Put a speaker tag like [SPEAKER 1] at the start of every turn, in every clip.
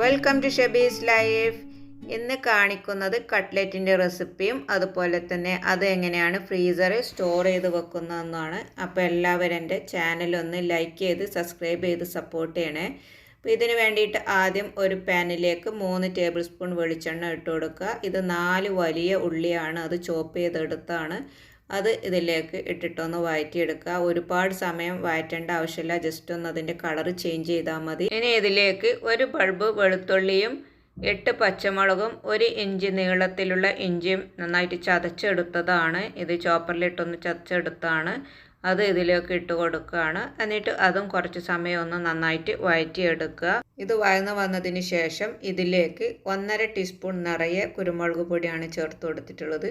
[SPEAKER 1] Welcome to ഷബീസ് life ഇന്ന് കാണിക്കുന്നത് കട്ട്ലറ്റിന്റെ റെസിപ്പിയും അതുപോലെ തന്നെ അത് എങ്ങനെയാണ് ഫ്രീസറിൽ സ്റ്റോർ ചെയ്ത് വെക്കുന്നതെന്നാണ്. അപ്പോൾ എല്ലാവരും എന്റെ ചാനൽ ഒന്ന് ലൈക്ക് ചെയ്ത് സബ്സ്ക്രൈബ് ചെയ്ത് സപ്പോർട്ട് ചെയ്യണേ. അപ്പോൾ ഇതിന് വേണ്ടിയിട്ട് ആദ്യം ഒരു പാനിലേക്ക് മൂന്ന് ടേബിൾ സ്പൂൺ വെളിച്ചെണ്ണ ഇട്ട് കൊടുക്കുക. ഇത് നാല് വലിയ ഉള്ളിയാണ് അത് ചോപ്പ് ചെയ്തെടുത്താണ് അത് ഇതിലേക്ക് ഇട്ടിട്ടൊന്ന് വഴറ്റിയെടുക്കുക ഒരുപാട് സമയം വഴറ്റേണ്ട ആവശ്യമില്ല. ജസ്റ്റ് ഒന്ന് അതിന്റെ കളർ ചേഞ്ച് ചെയ്താൽ മതി. ഇനി ഇതിലേക്ക് ഒരു ബൾബ് വെളുത്തുള്ളിയും എട്ട് പച്ചമുളകും ഒരു ഇഞ്ചി നീളത്തിലുള്ള ഇഞ്ചിയും നന്നായിട്ട് ചതച്ചെടുത്തതാണ്. ഇത് ചോപ്പറിലിട്ടൊന്ന് ചതച്ചെടുത്താണ്. അത് ഇതിലേക്ക് ഇട്ട് കൊടുക്കുകയാണ്. എന്നിട്ട് അതും കുറച്ച് സമയം ഒന്ന് നന്നായിട്ട് വഴറ്റിയെടുക്കുക ഇത് വഴന്ന് വന്നതിന് ശേഷം ഇതിലേക്ക് ഒന്നര ടീസ്പൂൺ നിറയെ കുരുമുളക് പൊടിയാണ് ചേർത്ത് കൊടുത്തിട്ടുള്ളത്.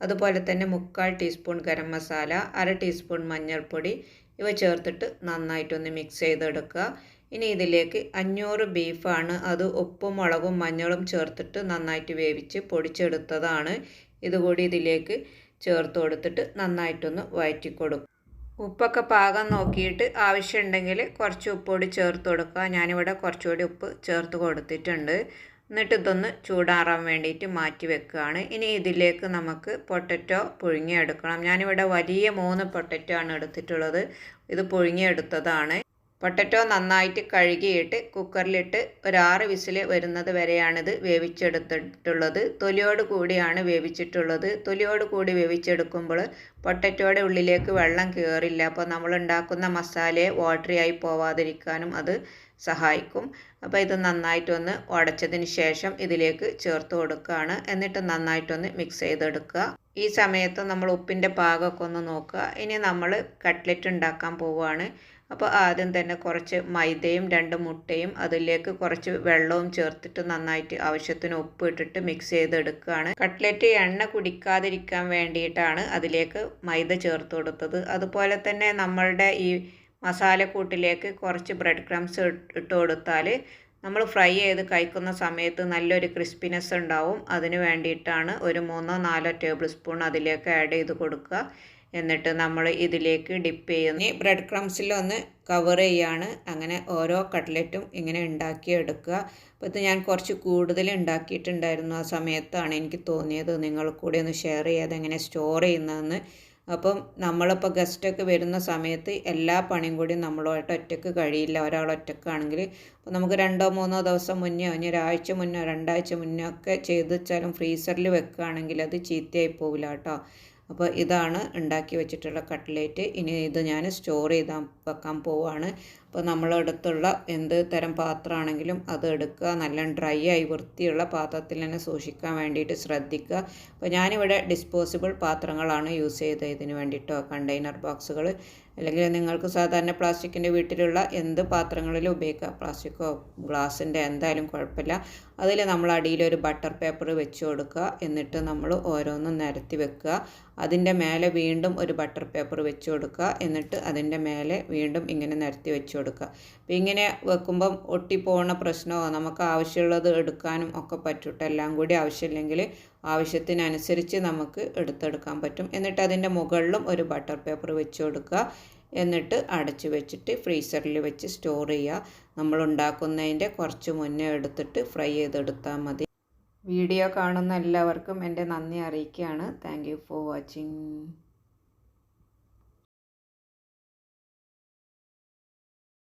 [SPEAKER 1] അതുപോലെ തന്നെ മുക്കാൽ ടീസ്പൂൺ ഗരം മസാല അര ടീസ്പൂൺ മഞ്ഞൾപ്പൊടി ഇവ ചേർത്തിട്ട് നന്നായിട്ടൊന്ന് മിക്സ് ചെയ്തെടുക്കുക. ഇനി ഇതിലേക്ക് അഞ്ഞൂറ് ബീഫാണ് അത് ഉപ്പും മുളകും മഞ്ഞളും ചേർത്തിട്ട് നന്നായിട്ട് വേവിച്ച് പൊടിച്ചെടുത്തതാണ്. ഇതുകൂടി ഇതിലേക്ക് ചേർത്ത് കൊടുത്തിട്ട് നന്നായിട്ടൊന്ന് വഴറ്റി കൊടുക്കും ഉപ്പൊക്കെ പാകം നോക്കിയിട്ട് ആവശ്യമുണ്ടെങ്കിൽ കുറച്ച് ഉപ്പൊടി ചേർത്ത് കൊടുക്കുക. ഞാനിവിടെ കുറച്ചുകൂടി ഉപ്പ് ചേർത്ത് കൊടുത്തിട്ടുണ്ട്. എന്നിട്ട് ഇതൊന്ന് ചൂടാറാൻ വേണ്ടിയിട്ട് മാറ്റി വെക്കുകയാണ്. ഇനി ഇതിലേക്ക് നമുക്ക് പൊട്ടറ്റോ പുഴുങ്ങിയെടുക്കണം. ഞാനിവിടെ വലിയ മൂന്ന് പൊട്ടറ്റോ ആണ് എടുത്തിട്ടുള്ളത്. ഇത് പുഴുങ്ങിയെടുത്തതാണ്. പൊട്ടറ്റോ നന്നായിട്ട് കഴുകിയിട്ട് കുക്കറിലിട്ട് ഒരു ആറ് വിസിൽ വരുന്നത് വരെയാണിത് വേവിച്ചെടുത്തിട്ടുള്ളത്. തൊലിയോട് കൂടിയാണ് വേവിച്ചിട്ടുള്ളത്. തൊലിയോട് കൂടി വേവിച്ചെടുക്കുമ്പോൾ പൊട്ടറ്റോയുടെ ഉള്ളിലേക്ക് വെള്ളം കയറില്ല അപ്പോൾ നമ്മൾ ഉണ്ടാക്കുന്ന മസാലയെ വാട്ടറിയായി പോവാതിരിക്കാനും അത് സഹായിക്കും. അപ്പോൾ ഇത് നന്നായിട്ടൊന്ന് ഉടച്ചതിന് ശേഷം ഇതിലേക്ക് ചേർത്ത് കൊടുക്കുകയാണ്. എന്നിട്ട് നന്നായിട്ടൊന്ന് മിക്സ് ചെയ്തെടുക്കുക. ഈ സമയത്ത് നമ്മൾ ഉപ്പിന്റെ പാകമൊക്കെ ഒന്ന് നോക്കുക. ഇനി നമ്മൾ കട്ട്ലറ്റ് ഉണ്ടാക്കാൻ പോവുകയാണ്. അപ്പോൾ ആദ്യം തന്നെ കുറച്ച് മൈദയും രണ്ട് മുട്ടയും അതിലേക്ക് കുറച്ച് വെള്ളവും ചേർത്തിട്ട് നന്നായിട്ട് ആവശ്യത്തിന് ഉപ്പ് ഇട്ടിട്ട് മിക്സ് ചെയ്തെടുക്കുകയാണ്. കട്ട്ലറ്റ് എണ്ണ കുടിക്കാതിരിക്കാൻ വേണ്ടിയിട്ടാണ് അതിലേക്ക് മൈദ ചേർത്ത് കൊടുത്തത്. അതുപോലെ തന്നെ നമ്മളുടെ ഈ മസാലക്കൂട്ടിലേക്ക് കുറച്ച് ബ്രെഡ് ക്രംസ് ഇട്ട് കൊടുത്താൽ നമ്മൾ ഫ്രൈ ചെയ്ത് കഴിക്കുന്ന സമയത്ത് നല്ലൊരു ക്രിസ്പിനെസ് ഉണ്ടാവും. അതിന് വേണ്ടിയിട്ടാണ് ഒരു മൂന്നോ നാലോ ടേബിൾ സ്പൂൺ അതിലേക്ക് ആഡ് ചെയ്ത് കൊടുക്കുക. എന്നിട്ട് നമ്മൾ ഇതിലേക്ക് ഡിപ്പ് ചെയ്യുന്ന. ബ്രെഡ് ക്രംസിലൊന്ന് കവർ ചെയ്യാണ്. അങ്ങനെ ഓരോ കട്ട്ലറ്റും ഇങ്ങനെ ഉണ്ടാക്കിയെടുക്കുക. അപ്പോൾ ഇത് ഞാൻ കുറച്ച് കൂടുതൽ ഉണ്ടാക്കിയിട്ടുണ്ടായിരുന്നു ആ സമയത്താണ് എനിക്ക് തോന്നിയത്. നിങ്ങൾ കൂടി ഒന്ന് ഷെയർ ചെയ്യാതെ എങ്ങനെ സ്റ്റോർ ചെയ്യുന്നതെന്ന്. അപ്പം നമ്മളിപ്പോൾ ഗസ്റ്റൊക്കെ വരുന്ന സമയത്ത് എല്ലാ പണിയും കൂടി നമ്മളുമായിട്ട് ഒറ്റയ്ക്ക് കഴിയില്ല. ഒരാൾ ഒറ്റക്കാണെങ്കിൽ അപ്പോൾ നമുക്ക് രണ്ടോ മൂന്നോ ദിവസം മുന്നേ ഇനി ഒരാഴ്ച മുന്നോ രണ്ടാഴ്ച മുന്നേ ഒക്കെ ചെയ്ത് വെച്ചാലും ഫ്രീസറിൽ വെക്കുകയാണെങ്കിൽ അത് ചീത്തയായി പോവില്ല കേട്ടോ. അപ്പോൾ ഇതാണ് ഉണ്ടാക്കി വെച്ചിട്ടുള്ള കട്ട്ലേറ്റ്. ഇനി ഇത് ഞാൻ സ്റ്റോർ ചെയ്താൽ വെക്കാൻ പോവുകയാണ് അപ്പോൾ നമ്മളെടുത്തുള്ള എന്ത് തരം പാത്രമാണെങ്കിലും അത് എടുക്കുക നല്ല ഡ്രൈ ആയി വൃത്തിയുള്ള പാത്രത്തിൽ തന്നെ സൂക്ഷിക്കാൻ വേണ്ടിയിട്ട് ശ്രദ്ധിക്കുക. അപ്പോൾ ഞാനിവിടെ ഡിസ്പോസിബിൾ പാത്രങ്ങളാണ് യൂസ് ചെയ്തത്. ഇതിന് വേണ്ടിയിട്ടോ കണ്ടെയ്നർ ബോക്സുകൾ അല്ലെങ്കിൽ നിങ്ങൾക്ക് സാധാരണ പ്ലാസ്റ്റിക്കിന്റെ വീട്ടിലുള്ള എന്ത് പാത്രങ്ങളിലും ഉപയോഗിക്കാം. പ്ലാസ്റ്റിക്കോ ഗ്ലാസിന്റെ എന്തായാലും കുഴപ്പമില്ല. അതിൽ നമ്മൾ അടിയിലൊരു ബട്ടർ പേപ്പർ വെച്ച് കൊടുക്കുക. എന്നിട്ട് നമ്മൾ ഓരോന്നും നിരത്തി വെക്കുക. അതിന്റെ മേലെ വീണ്ടും ഒരു ബട്ടർ പേപ്പർ വെച്ച് കൊടുക്കുക. എന്നിട്ട് അതിന്റെ മേലെ വീണ്ടും ഇങ്ങനെ നിരത്തി വെച്ച് കൊടുക്കുക. അപ്പോൾ ഇങ്ങനെ വെക്കുമ്പം ഒട്ടിപ്പോണ പ്രശ്നമോ നമുക്ക് ആവശ്യമുള്ളത് എടുക്കാനും ഒക്കെ പറ്റൂട്ടോ. എല്ലാം കൂടി ആവശ്യമില്ലെങ്കിൽ ആവശ്യത്തിനനുസരിച്ച് നമുക്ക് എടുത്തെടുക്കാൻ പറ്റും. എന്നിട്ട് അതിന്റെ മുകളിലും ഒരു ബട്ടർ പേപ്പർ വെച്ച് കൊടുക്കുക. എന്നിട്ട് അടച്ചു വെച്ചിട്ട് ഫ്രീസറിൽ വെച്ച് സ്റ്റോർ ചെയ്യുക. നമ്മൾ ഉണ്ടാക്കുന്നതിന്റെ കുറച്ച് മുന്നേ എടുത്തിട്ട് ഫ്രൈ ചെയ്തെടുത്താൽ മതി. വീഡിയോ കാണുന്ന എല്ലാവർക്കും എന്റെ നന്ദി അറിയിക്കുകയാണ്. Thank you for watching.